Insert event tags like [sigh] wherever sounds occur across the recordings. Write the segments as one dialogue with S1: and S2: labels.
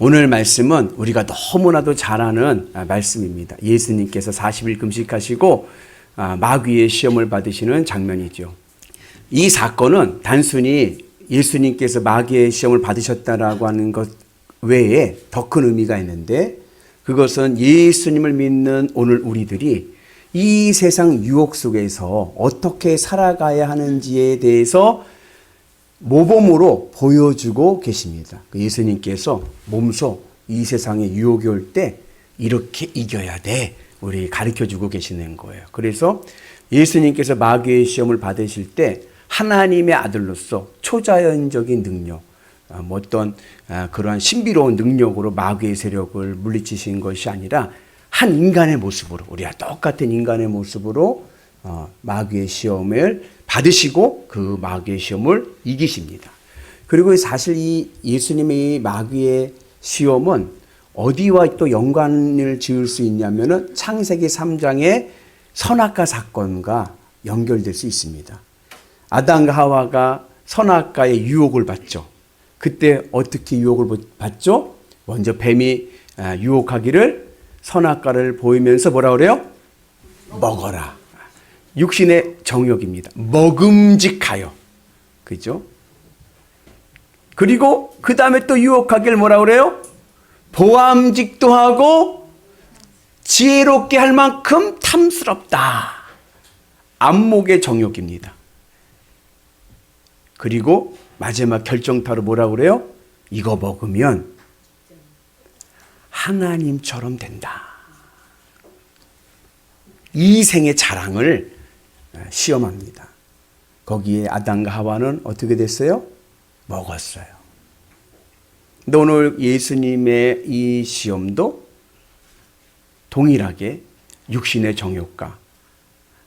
S1: 오늘 말씀은 우리가 너무나도 잘 아는 아, 말씀입니다. 예수님께서 40일 금식하시고 아, 마귀의 시험을 받으시는 장면이죠. 이 사건은 단순히 예수님께서 마귀의 시험을 받으셨다라고 하는 것 외에 더 큰 의미가 있는데 그것은 예수님을 믿는 오늘 우리들이 이 세상 유혹 속에서 어떻게 살아가야 하는지에 대해서 모범으로 보여주고 계십니다. 그 예수님께서 몸소 이 세상에 유혹이 올 때 이렇게 이겨야 돼. 우리 가르쳐 주고 계시는 거예요. 그래서 예수님께서 마귀의 시험을 받으실 때 하나님의 아들로서 초자연적인 능력, 아, 뭐 어떤 아, 그러한 신비로운 능력으로 마귀의 세력을 물리치신 것이 아니라 한 인간의 모습으로 우리와 똑같은 인간의 모습으로 어, 마귀의 시험을 받으시고 그 마귀의 시험을 이기십니다. 그리고 사실 이 예수님의 마귀의 시험은 어디와 또 연관을 지을 수 있냐면은 창세기 3장의 선악과 사건과 연결될 수 있습니다. 아담과 하와가 선악과의 유혹을 받죠. 그때 어떻게 유혹을 받죠? 먼저 뱀이 아, 유혹하기를 선악과를 보이면서 뭐라 그래요? 먹어라. 육신의 정욕입니다. 먹음직하여. 그죠? 그리고 그 다음에 또 유혹하길 뭐라 그래요? 보암직도 하고 지혜롭게 할 만큼 탐스럽다. 안목의 정욕입니다. 그리고 마지막 결정타로 뭐라 그래요? 이거 먹으면 하나님처럼 된다. 이 생의 자랑을 시험합니다. 거기에 아담과 하와는 어떻게 됐어요? 먹었어요. 근데 오늘 예수님의 이 시험도 동일하게 육신의 정욕과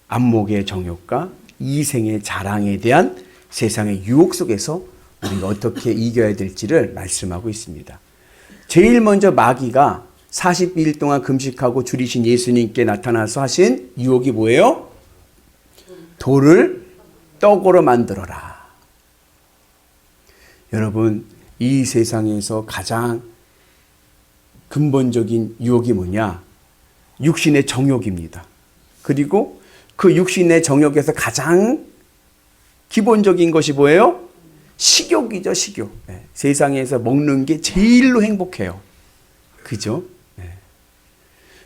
S1: 안목의 정욕과 이생의 자랑에 대한 세상의 유혹 속에서 우리가 어떻게 이겨야 될지를 말씀하고 있습니다. 제일 먼저 마귀가 40일 동안 금식하고 줄이신 예수님께 나타나서 하신 유혹이 뭐예요? 돌을 떡으로 만들어라. 여러분, 이 세상에서 가장 근본적인 유혹이 뭐냐? 육신의 정욕입니다. 그리고 그 육신의 정욕에서 가장 기본적인 것이 뭐예요? 식욕이죠, 식욕. 네. 세상에서 먹는 게 제일로 행복해요. 그죠? 네.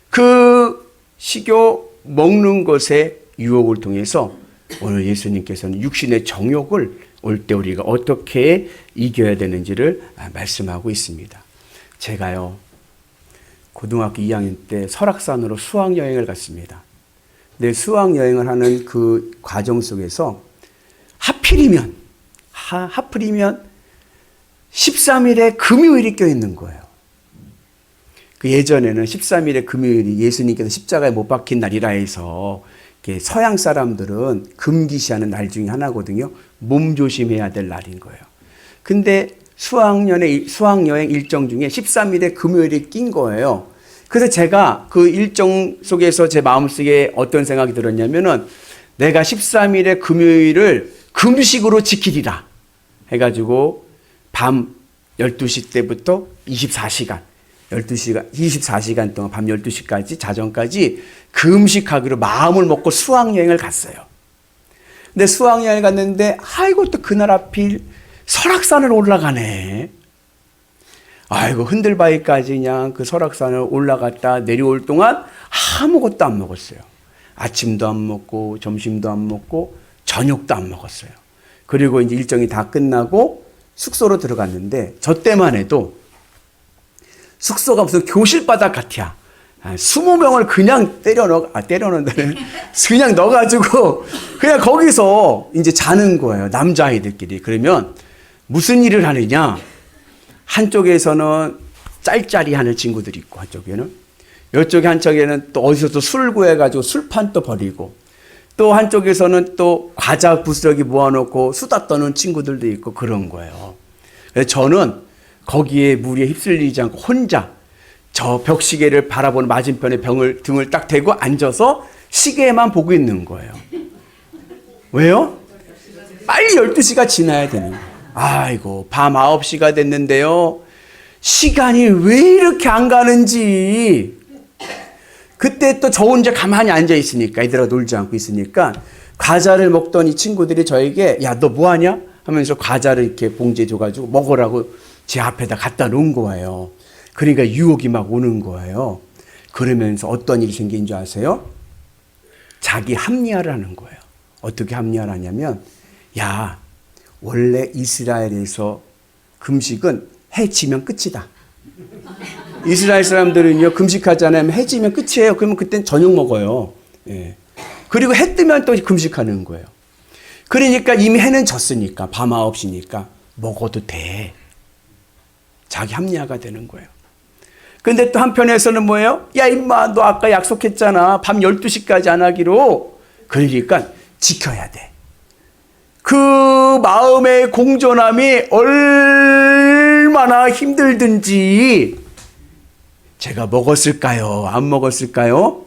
S1: 그 식욕 먹는 것의 유혹을 통해서 오늘 예수님께서는 육신의 정욕을 올 때 우리가 어떻게 이겨야 되는지를 말씀하고 있습니다. 제가요, 고등학교 2학년 때 설악산으로 수학여행을 갔습니다. 근데 수학여행을 하는 그 과정 속에서 하필이면, 하, 하필이면 13일에 금요일이 껴있는 거예요. 그 예전에는 13일에 금요일이 예수님께서 십자가에 못 박힌 날이라 해서 서양 사람들은 금기시하는 날 중에 하나거든요. 몸 조심해야 될 날인 거예요. 근데 수학년의 수학여행 일정 중에 13일에 금요일이 낀 거예요. 그래서 제가 그 일정 속에서 제 마음속에 어떤 생각이 들었냐면은 내가 13일에 금요일을 금식으로 지키리라 해가지고 밤 12시 때부터 24시간 12시간, 24시간 동안 밤 12시까지 자정까지 금식하기로 마음을 먹고 수학여행을 갔어요. 근데 수학여행을 갔는데, 아이고, 또 그날 하필 설악산을 올라가네. 아이고, 흔들바위까지 그냥 그 설악산을 올라갔다 내려올 동안 아무것도 안 먹었어요. 아침도 안 먹고, 점심도 안 먹고, 저녁도 안 먹었어요. 그리고 이제 일정이 다 끝나고 숙소로 들어갔는데, 저 때만 해도 숙소가 무슨 교실 바닥 같아. 20명을 그냥 때려 넣어, 아, 때려 넣는다는, [laughs] 그냥 넣어가지고, 그냥 거기서 이제 자는 거예요. 남자아이들끼리. 그러면 무슨 일을 하느냐? 한쪽에서는 짤짤이 하는 친구들이 있고, 한쪽에는. 이쪽에 한쪽에는 또 어디서 또 술 구해가지고 술판 또 버리고, 또 한쪽에서는 또 과자 부스러기 모아놓고 수다 떠는 친구들도 있고 그런 거예요. 저는 거기에 무리에 휩쓸리지 않고 혼자 저 벽시계를 바라보는 맞은편에 병을 등을 딱 대고 앉아서 시계만 보고 있는 거예요. 왜요? 빨리 12시가 지나야 되는 거예요. 아이고, 밤 9시가 됐는데요. 시간이 왜 이렇게 안 가는지. 그때 또 저 혼자 가만히 앉아 있으니까 애들하고 놀지 않고 있으니까 과자를 먹던 이 친구들이 저에게 야 너 뭐 하냐 하면서 과자를 이렇게 봉지에 줘가지고 먹으라고 제 앞에다 갖다 놓은 거예요. 그러니까 유혹이 막 오는 거예요. 그러면서 어떤 일이 생긴 줄 아세요? 자기 합리화를 하는 거예요. 어떻게 합리화를 하냐면 야 원래 이스라엘에서 금식은 해지면 끝이다. 이스라엘 사람들은요 않으면 해지면 끝이에요. 그러면 그땐 저녁 먹어요. 예. 그리고 해 뜨면 또 금식하는 거예요. 그러니까 이미 해는 졌으니까 밤 9시니까 먹어도 돼. 자기 합리화가 되는 거예요. 근데 또 한편에서는 뭐예요? 야 임마 너 아까 약속했잖아. 밤 12시까지 안 하기로. 그러니까 지켜야 돼. 그 마음의 공존함이 얼마나 힘들든지 제가 먹었을까요? 안 먹었을까요?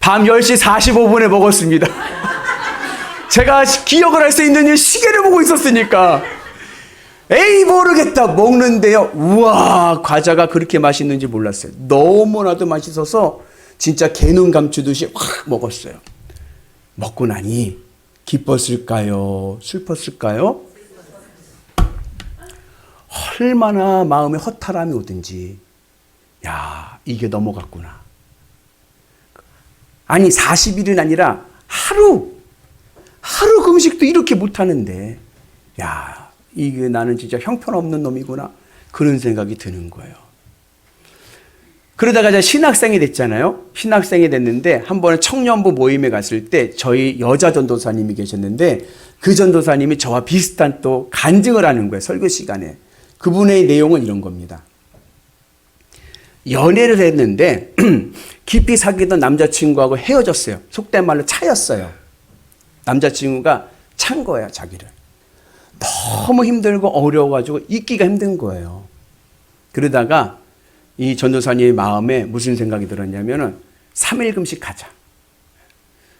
S1: 밤 10시 45분에 먹었습니다. 제가 기억을 할 수 있는 이 시계를 보고 있었으니까. 에이, 모르겠다. 먹는데요. 우와, 과자가 그렇게 맛있는지 몰랐어요. 너무나도 맛있어서 진짜 개눈 감추듯이 확 먹었어요. 먹고 나니 기뻤을까요? 슬펐을까요? 얼마나 마음에 허탈함이 오든지, 야, 이게 넘어갔구나. 아니, 40일은 아니라 하루, 하루 금식도 이렇게 못하는데, 야, 이게 나는 진짜 형편없는 놈이구나. 그런 생각이 드는 거예요. 그러다가 제가 신학생이 됐잖아요. 신학생이 됐는데 한 번에 청년부 모임에 갔을 때 저희 여자 전도사님이 계셨는데 그 전도사님이 저와 비슷한 또 간증을 하는 거예요. 설교 시간에. 그분의 내용은 이런 겁니다. 연애를 했는데 [clears throat] 깊이 사귀던 남자친구하고 헤어졌어요. 속된 말로 차였어요. 남자친구가 찬 거예요, 자기를. 너무 힘들고 어려워가지고 있기가 힘든 거예요. 그러다가 이 전도사님의 마음에 무슨 생각이 들었냐면은 3일 금식 하자.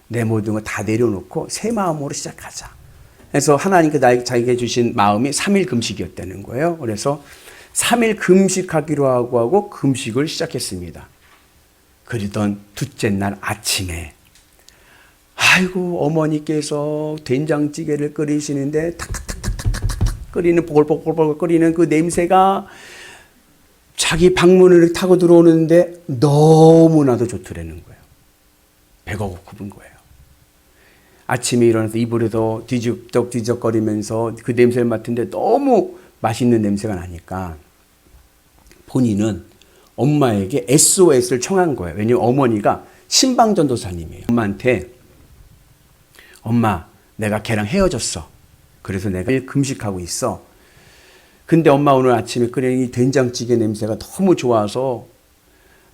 S1: 내 모든 거 다 내려놓고 새 마음으로 시작하자. 그래서 하나님께 나에게 자기에게 주신 마음이 3일 금식이었다는 거예요. 그래서 3일 금식하기로 하고 하고 금식을 시작했습니다. 그러던 둘째 날 아침에 아이고 어머니께서 된장찌개를 끓이시는데 탁탁탁탁탁탁 끓이는 보글보글보글 끓이는 그 냄새가 자기 방문을 타고 들어오는데 너무나도 좋더라는 거예요. 배가 고픈 거예요. 아침에 일어나서 이불에서 뒤죽덕 뒤적거리면서 그 냄새를 맡는데 너무 맛있는 냄새가 나니까 본인은 엄마에게 SOS를 청한 거예요. 왜냐면 어머니가 신방전도사님이에요. 엄마한테 엄마 내가 걔랑 헤어졌어. 그래서 내가 금식하고 있어. 근데 엄마 오늘 아침에 끓인 이 된장찌개 냄새가 너무 좋아서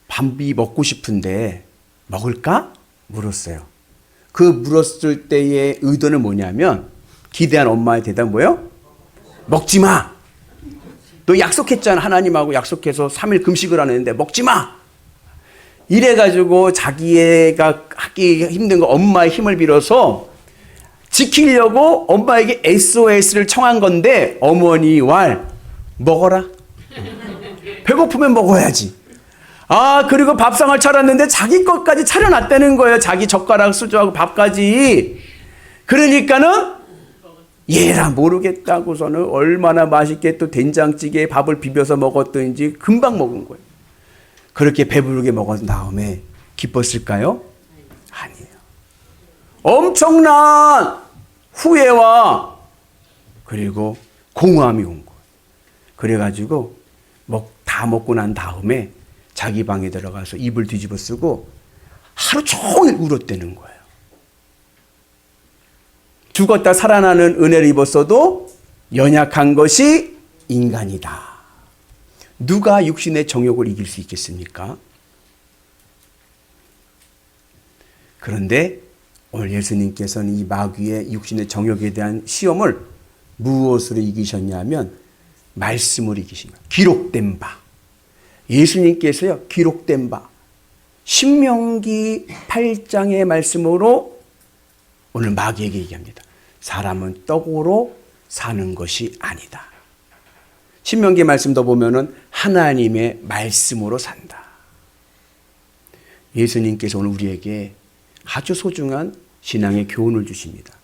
S1: 밥이 먹고 싶은데 먹을까? 물었어요. 그 물었을 때의 의도는 뭐냐면 기대한 엄마의 대답 뭐예요? 먹지 마. 너 약속했잖아. 하나님하고 약속해서 3일 금식을 하는데 먹지 마. 이래 가지고 자기가 하기 힘든 거 엄마의 힘을 빌어서 지키려고 엄마에게 SOS를 청한 건데 어머니 왈 먹어라. 배고프면 먹어야지. 아 그리고 밥상을 차렸는데 자기 것까지 차려놨다는 거예요. 자기 젓가락 수저하고 밥까지. 그러니까는 얘라 모르겠다고서는 얼마나 맛있게 또 된장찌개에 밥을 비벼서 먹었던지 금방 먹은 거예요. 그렇게 배부르게 먹은 다음에 기뻤을까요? 아니에요. 엄청난 후회와 그리고 공허함이 온 거예요. 그래가지고 먹, 다 먹고 난 다음에 자기 방에 들어가서 이불 뒤집어 쓰고 하루 종일 울었다는 거예요. 죽었다 살아나는 은혜를 입었어도 연약한 것이 인간이다. 누가 육신의 정욕을 이길 수 있겠습니까? 그런데 오늘 예수님께서는 이 마귀의 육신의 정욕에 대한 시험을 무엇으로 이기셨냐면 말씀으로 이기신 거예요. 기록된 바. 예수님께서요, 기록된 바. 신명기 8장의 말씀으로 오늘 마귀에게 얘기합니다. 사람은 떡으로 사는 것이 아니다. 신명기 말씀도 보면은 하나님의 말씀으로 산다. 예수님께서 오늘 우리에게 아주 소중한 신앙의 교훈을 주십니다.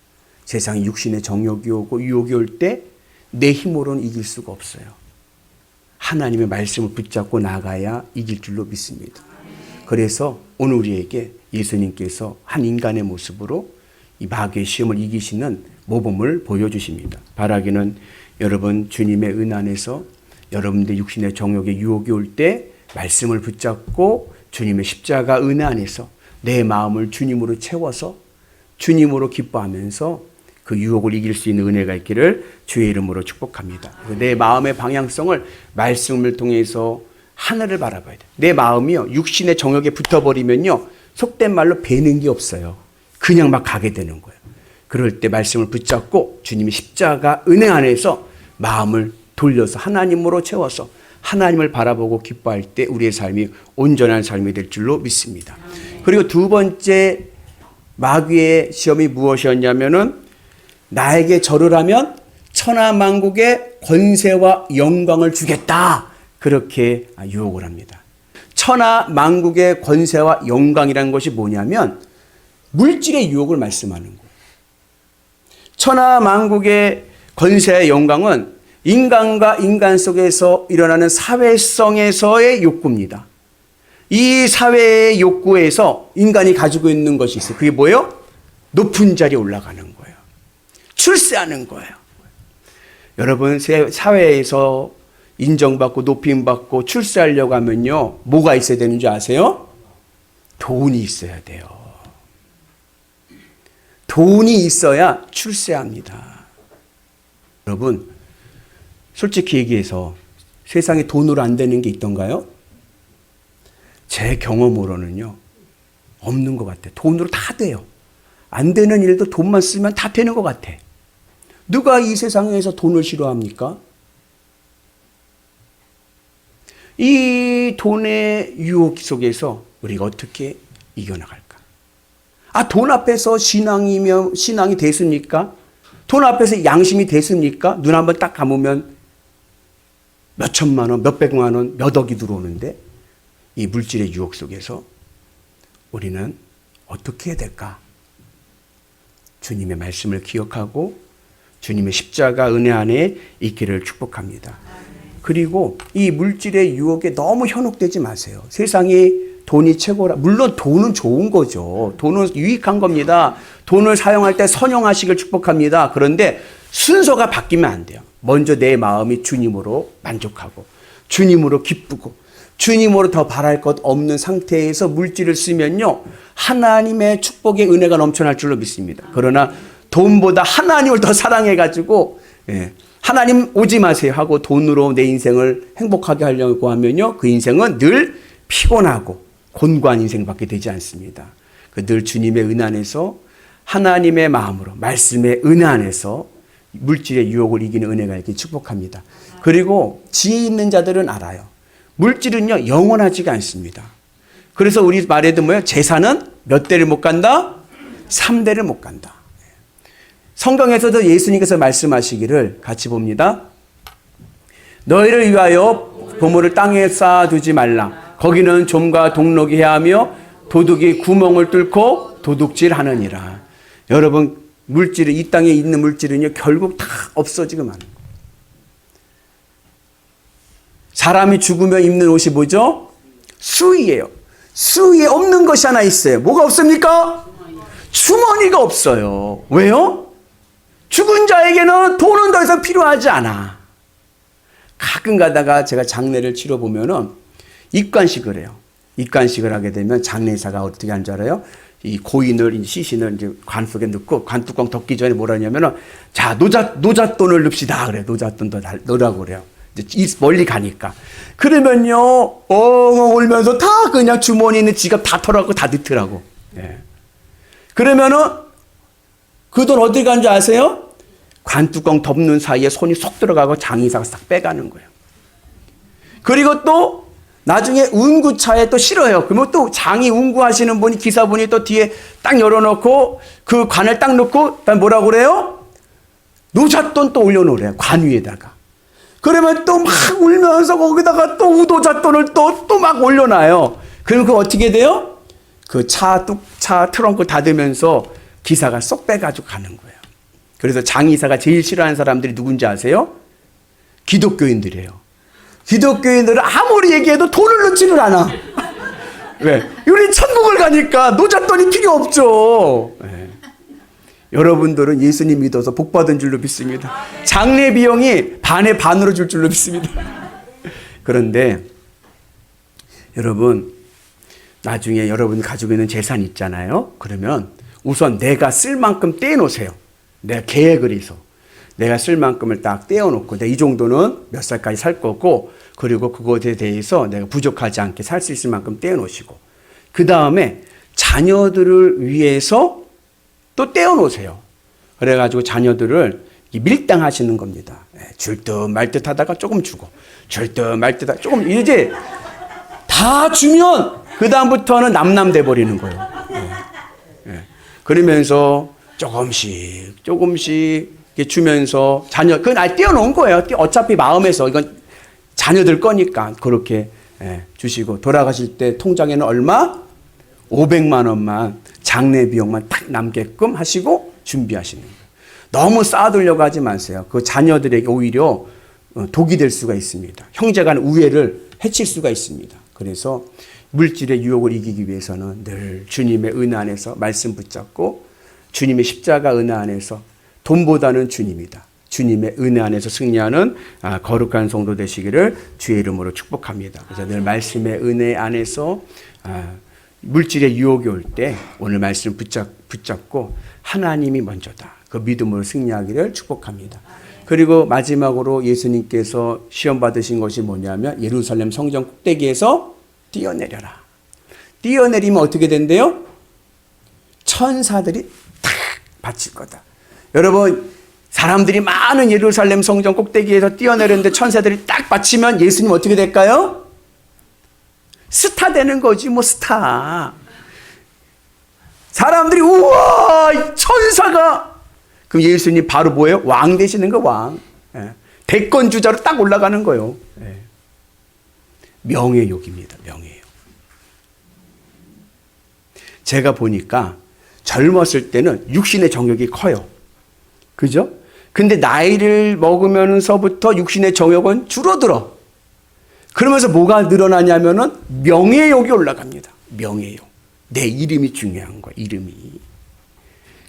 S1: 세상에 육신의 정욕이 오고 유혹이 올 때 내 힘으로는 이길 수가 없어요. 하나님의 말씀을 붙잡고 나가야 이길 줄로 믿습니다. 그래서 오늘 우리에게 예수님께서 한 인간의 모습으로 이 마귀의 시험을 이기시는 모범을 보여주십니다. 바라기는 여러분 주님의 은 안에서 여러분들 육신의 정욕의 유혹이 올 때 말씀을 붙잡고 주님의 십자가 은 안에서 내 마음을 주님으로 채워서 주님으로 기뻐하면서 그 유혹을 이길 수 있는 은혜가 있기를 주의 이름으로 축복합니다. 내 마음의 방향성을 말씀을 통해서 하늘을 바라봐야 돼. 내 마음이요 육신의 정욕에 붙어버리면요 속된 말로 배는 게 없어요. 그냥 막 가게 되는 거예요. 그럴 때 말씀을 붙잡고 주님의 십자가 은혜 안에서 마음을 돌려서 하나님으로 채워서 하나님을 바라보고 기뻐할 때 우리의 삶이 온전한 삶이 될 줄로 믿습니다. 그리고 두 번째 마귀의 시험이 무엇이었냐면은 나에게 절을 하면 천하 만국의 권세와 영광을 주겠다. 그렇게 유혹을 합니다. 천하 만국의 권세와 영광이라는 것이 뭐냐면 물질의 유혹을 말씀하는 거예요. 천하 만국의 권세의 영광은 인간과 인간 속에서 일어나는 사회성에서의 욕구입니다. 이 사회의 욕구에서 인간이 가지고 있는 것이 있어요. 그게 뭐예요? 높은 자리에 올라가는 거예요. 출세하는 거예요. 여러분, 사회에서 인정받고 높임받고 출세하려고 하면요, 뭐가 있어야 되는 줄 아세요? 돈이 있어야 돼요. 돈이 있어야 출세합니다. 여러분, 솔직히 얘기해서 세상에 돈으로 안 되는 게 있던가요? 제 경험으로는요, 없는 것 같아요. 돈으로 다 돼요. 안 되는 일도 돈만 쓰면 다 되는 것 같아. 누가 이 세상에서 돈을 싫어합니까? 이 돈의 유혹 속에서 우리가 어떻게 이겨나갈까? 아, 돈 앞에서 신앙이면, 신앙이 됐습니까? 돈 앞에서 양심이 됐습니까? 눈 한번 딱 감으면 몇 천만 원, 몇 백만 원, 몇 억이 들어오는데 이 물질의 유혹 속에서 우리는 어떻게 해야 될까? 주님의 말씀을 기억하고 주님의 십자가 은혜 안에 있기를 축복합니다. 그리고 이 물질의 유혹에 너무 현혹되지 마세요. 세상이 돈이 최고라. 물론 돈은 좋은 거죠. 돈은 유익한 겁니다. 돈을 사용할 때 선용하시길 축복합니다. 그런데 순서가 바뀌면 안 돼요. 먼저 내 마음이 주님으로 만족하고, 주님으로 기쁘고, 주님으로 더 바랄 것 없는 상태에서 물질을 쓰면요. 하나님의 축복의 은혜가 넘쳐날 줄로 믿습니다. 그러나 돈보다 하나님을 더 사랑해가지고, 예, 하나님 오지 마세요 하고 돈으로 내 인생을 행복하게 하려고 하면요. 그 인생은 늘 피곤하고 곤고한 인생밖에 되지 않습니다. 그 늘 주님의 은 안에서 하나님의 마음으로 말씀의 은 안에서 물질의 유혹을 이기는 은혜가 있기 축복합니다. 그리고 지혜 있는 자들은 알아요. 물질은요 영원하지가 않습니다. 그래서 우리 말에도 뭐예요? 재산은 몇 대를 못 간다? 3대를 못 간다. 성경에서도 예수님께서 말씀하시기를 같이 봅니다. 너희를 위하여 보물을 땅에 쌓아두지 말라. 거기는 좀과 동록이 해하며 도둑이 구멍을 뚫고 도둑질하느니라. 여러분 물질이 이 땅에 있는 물질은요 결국 다 없어지고 마는. 사람이 죽으면 입는 옷이 뭐죠? 수의예요. 수의에 없는 것이 하나 있어요. 뭐가 없습니까? 주머니가 없어요. 왜요? 죽은 자에게는 돈은 더 이상 필요하지 않아. 가끔 가다가 제가 장례를 치러 보면은 입관식을 해요. 입관식을 하게 되면 장례사가 어떻게 하는 줄 알아요? 이 고인을, 시신을 이제 관 속에 넣고 관 뚜껑 덮기 전에 뭐라 하냐면은 자, 노자, 노잣돈을 넣읍시다. 그래. 노잣돈 더 넣으라고 그래요. 이제 멀리 가니까. 그러면요, 엉엉 울면서 다 그냥 주머니 있는 지갑 다 털어갖고 다 넣더라고. 예. 그러면은 그 돈 어디 간지 아세요? 관 뚜껑 덮는 사이에 손이 쏙 들어가고 장의사가 싹 빼가는 거예요. 그리고 또 나중에 운구차에 또 실어요. 그러면 또 장이 운구하시는 분이 기사분이 또 뒤에 딱 열어놓고 그 관을 딱 놓고 뭐라고 그래요? 노잣돈 또 올려놓으래요. 관 위에다가. 그러면 또 막 울면서 거기다가 또 우도잣돈을 또, 또 막 올려놔요. 그럼 그 어떻게 돼요? 그 차, 뚝, 차 트렁크 닫으면서 기사가 쏙 빼가지고 가는 거예요. 그래서 장의사가 제일 싫어하는 사람들이 누군지 아세요? 기독교인들이에요. 기독교인들은 아무리 얘기해도 돈을 넣지를 않아. 왜? 우리 천국을 가니까 노잣돈이 필요 없죠. 예. 여러분들은 예수님 믿어서 복 받은 줄로 믿습니다. 장례 비용이 반에 반으로 줄 줄로 믿습니다. 그런데 여러분 나중에 여러분이 가지고 있는 재산 있잖아요. 그러면 우선 내가 쓸 만큼 떼놓으세요. 내가 계획을 해서 내가 쓸 만큼을 딱 떼어놓고 내이 정도는 몇 살까지 살 거고 그리고 그것에 대해서 내가 부족하지 않게 살 수 있을 만큼 떼어놓으시고 그 다음에 자녀들을 위해서 또 떼어놓으세요. 그래가지고 자녀들을 이 밀당하시는 겁니다. 예, 줄듯 말 듯 하다가 조금 주고 줄 듯 말 듯 하다가 조금 이제 다 주면 그 다음부터는 남남 돼 버리는 거예요. 예, 예. 그러면서 조금씩 조금씩 주면서 자녀 그건 아예 떼어놓은 거예요. 떼- 어차피 마음에서 이건 자녀들 거니까 그렇게 예, 주시고 돌아가실 때 통장에는 얼마? 500만 원만 장례 비용만 딱 남게끔 하시고 준비하시는 거예요. 너무 쌓아두려고 하지 마세요. 그 자녀들에게 오히려 어, 독이 될 수가 있습니다. 형제간 우애를 해칠 수가 있습니다. 그래서 물질의 유혹을 이기기 위해서는 늘 주님의 은혜 안에서 말씀 붙잡고 주님의 십자가 은혜 안에서 돈보다는 주님이다. 주님의 은혜 안에서 승리하는 아, 거룩한 성도 되시기를 주의 이름으로 축복합니다. 그래서 늘 말씀의 은혜 안에서 아, 물질의 유혹이 올 때 오늘 말씀 붙잡, 붙잡고 하나님이 먼저다. 그 믿음으로 승리하기를 축복합니다. 그리고 마지막으로 예수님께서 시험 받으신 것이 뭐냐면 예루살렘 성전 꼭대기에서 뛰어내려라. 뛰어내리면 어떻게 된대요? 천사들이 탁 바칠 거다. 여러분, 사람들이 많은 예루살렘 성전 꼭대기에서 뛰어내렸는데 천사들이 딱 바치면 예수님 어떻게 될까요? 스타 되는 거지, 뭐, 스타. 사람들이, 우와, 이 천사가. 그럼 예수님 바로 뭐예요? 왕 되시는 거, 왕. 예. 대권 주자로 딱 올라가는 거예요. 예. 명예욕입니다, 명예욕. 제가 보니까 젊었을 때는 육신의 정욕이 커요. 그죠? 근데 나이를 먹으면서부터 육신의 정욕은 줄어들어. 그러면서 뭐가 늘어나냐면은 명예욕이 올라갑니다. 명예욕. 내 이름이 중요한 거야, 이름이.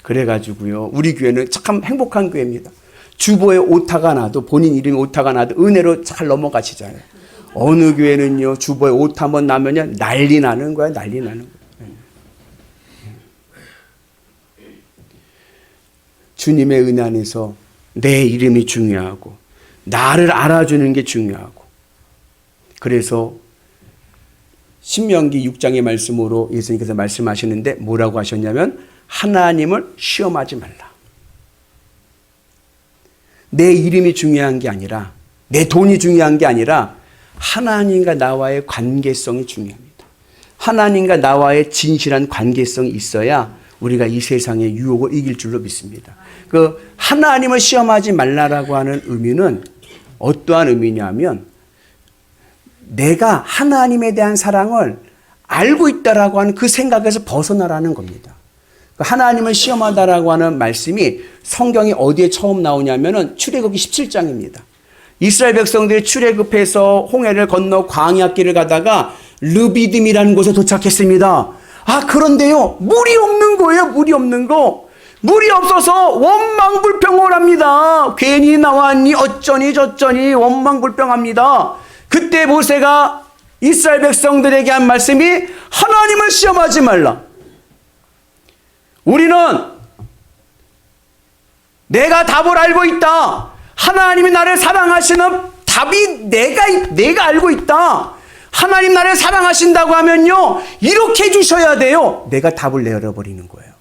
S1: 그래가지고요, 우리 교회는 참 행복한 교회입니다. 주보에 오타가 나도, 본인 이름이 오타가 나도 은혜로 잘 넘어가시잖아요. 어느 교회는요, 주보에 오타 한번 나면요, 난리 나는 거야, 난리 나는 거야. 주님의 은혜 안에서 내 이름이 중요하고 나를 알아주는 게 중요하고 그래서 신명기 6장의 말씀으로 예수님께서 말씀하시는데 뭐라고 하셨냐면 하나님을 시험하지 말라. 내 이름이 중요한 게 아니라 내 돈이 중요한 게 아니라 하나님과 나와의 관계성이 중요합니다. 하나님과 나와의 진실한 관계성이 있어야 우리가 이 세상의 유혹을 이길 줄로 믿습니다. 그 하나님을 시험하지 말라라고 하는 의미는 어떠한 의미냐면 내가 하나님에 대한 사랑을 알고 있다라고 하는 그 생각에서 벗어나라는 겁니다. 그 하나님을 시험하다라고 하는 말씀이 성경이 어디에 처음 나오냐면은 출애굽기 17장입니다. 이스라엘 백성들이 출애굽해서 홍해를 건너 광야 길을 가다가 르비딤이라는 곳에 도착했습니다. 아 그런데요 물이 없는 거예요 물이 없는 거 물이 없어서 원망불평을 합니다. 괜히 나왔니 어쩌니 저쩌니 원망불평합니다. 그때 모세가 이스라엘 백성들에게 한 말씀이 하나님을 시험하지 말라. 우리는 내가 답을 알고 있다. 하나님이 나를 사랑하시는 답이 내가 내가 알고 있다. 하나님 나를 사랑하신다고 하면요 이렇게 해주셔야 돼요. 내가 답을 내려버리는 거예요.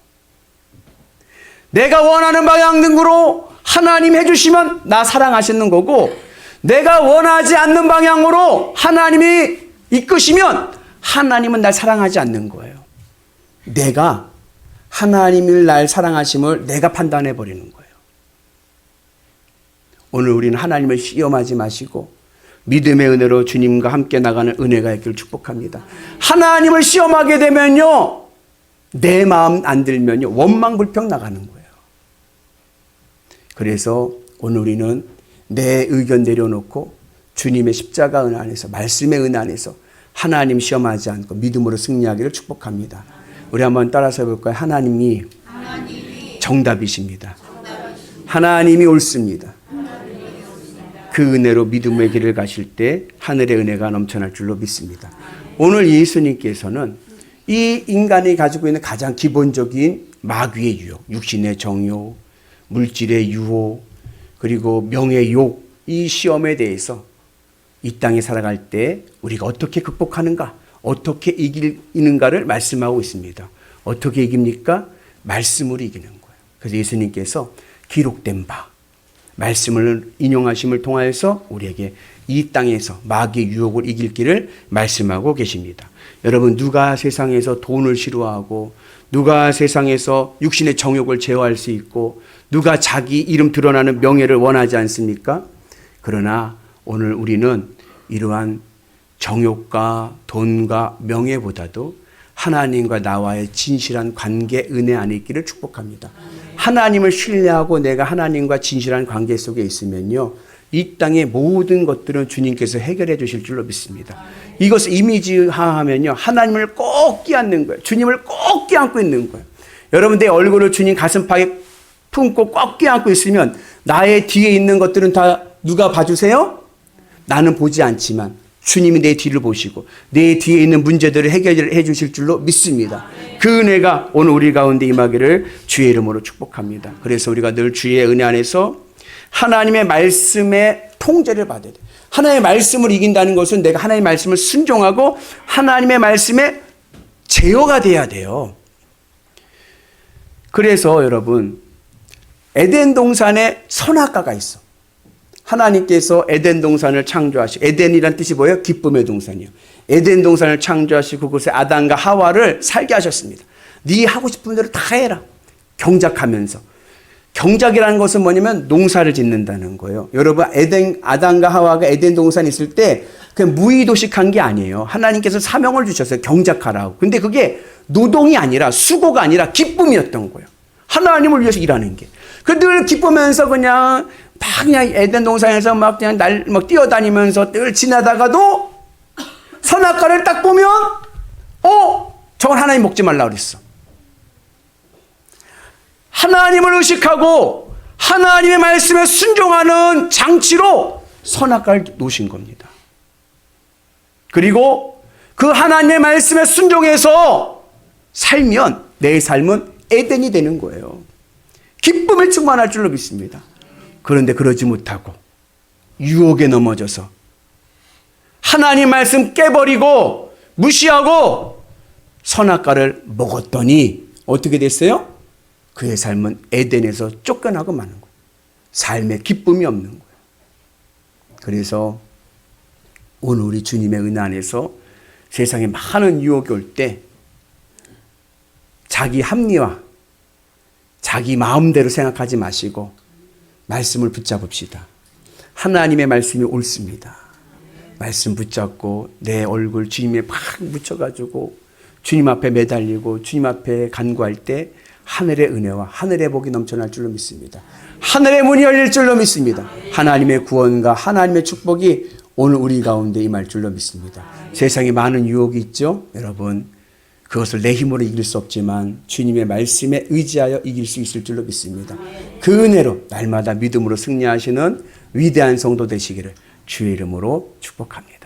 S1: 내가 원하는 방향 등으로 하나님 해주시면 나 사랑하시는 거고 내가 원하지 않는 방향으로 하나님이 이끄시면 하나님은 날 사랑하지 않는 거예요. 내가 하나님을 날 사랑하심을 내가 판단해 버리는 거예요. 오늘 우리는 하나님을 시험하지 마시고 믿음의 은혜로 주님과 함께 나가는 은혜가 있기를 축복합니다. 하나님을 시험하게 되면요. 내 마음 안 들면요. 원망 불평 나가는 거예요. 그래서 오늘 우리는 내 의견 내려놓고 주님의 십자가 은혜 안에서 말씀의 은혜 안에서 하나님 시험하지 않고 믿음으로 승리하기를 축복합니다. 우리 한번 따라서 해볼까요? 하나님이 정답이십니다. 하나님이 옳습니다. 그 은혜로 믿음의 길을 가실 때 하늘의 은혜가 넘쳐날 줄로 믿습니다. 오늘 예수님께서는 이 인간이 가지고 있는 가장 기본적인 마귀의 유혹, 육신의 정욕, 물질의 유혹, 그리고 명예의 욕, 이 시험에 대해서 이 땅에 살아갈 때 우리가 어떻게 극복하는가, 어떻게 이기는가를 말씀하고 있습니다. 어떻게 이깁니까? 말씀으로 이기는 거예요. 그래서 예수님께서 기록된 바, 말씀을 인용하심을 통하여서 우리에게 이 땅에서 마귀의 유혹을 이길 길을 말씀하고 계십니다. 여러분, 누가 세상에서 돈을 싫어하고, 누가 세상에서 육신의 정욕을 제어할 수 있고, 누가 자기 이름 드러나는 명예를 원하지 않습니까? 그러나 오늘 우리는 이러한 정욕과 돈과 명예보다도 하나님과 나와의 진실한 관계 은혜 안에 있기를 축복합니다. 하나님을 신뢰하고 내가 하나님과 진실한 관계 속에 있으면요. 이 땅의 모든 것들은 주님께서 해결해 주실 줄로 믿습니다. 이것을 이미지화하면요. 하나님을 꼭 끼안는 거예요. 주님을 꼭 끼안고 있는 거예요. 여러분 내 얼굴을 주님 가슴팍에 품고 꼭 끼안고 있으면 나의 뒤에 있는 것들은 다 누가 봐주세요? 나는 보지 않지만 주님이 내 뒤를 보시고 내 뒤에 있는 문제들을 해결해 주실 줄로 믿습니다. 그 은혜가 오늘 우리 가운데 임하기를 주의 이름으로 축복합니다. 그래서 우리가 늘 주의 은혜 안에서 하나님의 말씀의 통제를 받아야 돼. 하나님의 말씀을 이긴다는 것은 내가 하나님의 말씀을 순종하고 하나님의 말씀에 제어가 돼야 돼요. 그래서 여러분 에덴 동산에 선악과가 있어. 하나님께서 에덴 동산을 창조하시고 에덴이란 뜻이 뭐예요? 기쁨의 동산이요. 에덴 동산을 창조하시고 그곳에 아담과 하와를 살게 하셨습니다. 네 하고 싶은 대로 다 해라. 경작하면서. 경작이라는 것은 뭐냐면 농사를 짓는다는 거예요. 여러분 에덴 아담과 하와가 에덴 동산에 있을 때 그냥 무의도식한 게 아니에요. 하나님께서 사명을 주셨어요. 경작하라고. 근데 그게 노동이 아니라 수고가 아니라 기쁨이었던 거예요. 하나님을 위해서 일하는 게. 그늘 기쁘면서 그냥 막 그냥 에덴 동산에서 막 그냥 날 막 뛰어다니면서 늘 지나다가도 선악과를 딱 보면 어 저건 하나님 먹지 말라 그랬어. 하나님을 의식하고 하나님의 말씀에 순종하는 장치로 선악과를 놓으신 겁니다. 그리고 그 하나님의 말씀에 순종해서 살면 내 삶은 에덴이 되는 거예요. 기쁨에 충만할 줄로 믿습니다. 그런데 그러지 못하고 유혹에 넘어져서 하나님 말씀 깨버리고 무시하고 선악과를 먹었더니 어떻게 됐어요? 그의 삶은 에덴에서 쫓겨나고 마는 거예요. 삶에 기쁨이 없는 거예요. 그래서 오늘 우리 주님의 은혜 안에서 세상에 많은 유혹이 올 때 자기 합리화, 자기 마음대로 생각하지 마시고 말씀을 붙잡읍시다. 하나님의 말씀이 옳습니다. 말씀 붙잡고 내 얼굴 주님에 막 묻혀가지고 주님 앞에 매달리고 주님 앞에 간구할 때 하늘의 은혜와 하늘의 복이 넘쳐날 줄로 믿습니다. 하늘의 문이 열릴 줄로 믿습니다. 하나님의 구원과 하나님의 축복이 오늘 우리 가운데 임할 줄로 믿습니다. 세상에 많은 유혹이 있죠. 여러분 그것을 내 힘으로 이길 수 없지만 주님의 말씀에 의지하여 이길 수 있을 줄로 믿습니다. 그 은혜로 날마다 믿음으로 승리하시는 위대한 성도 되시기를 주의 이름으로 축복합니다.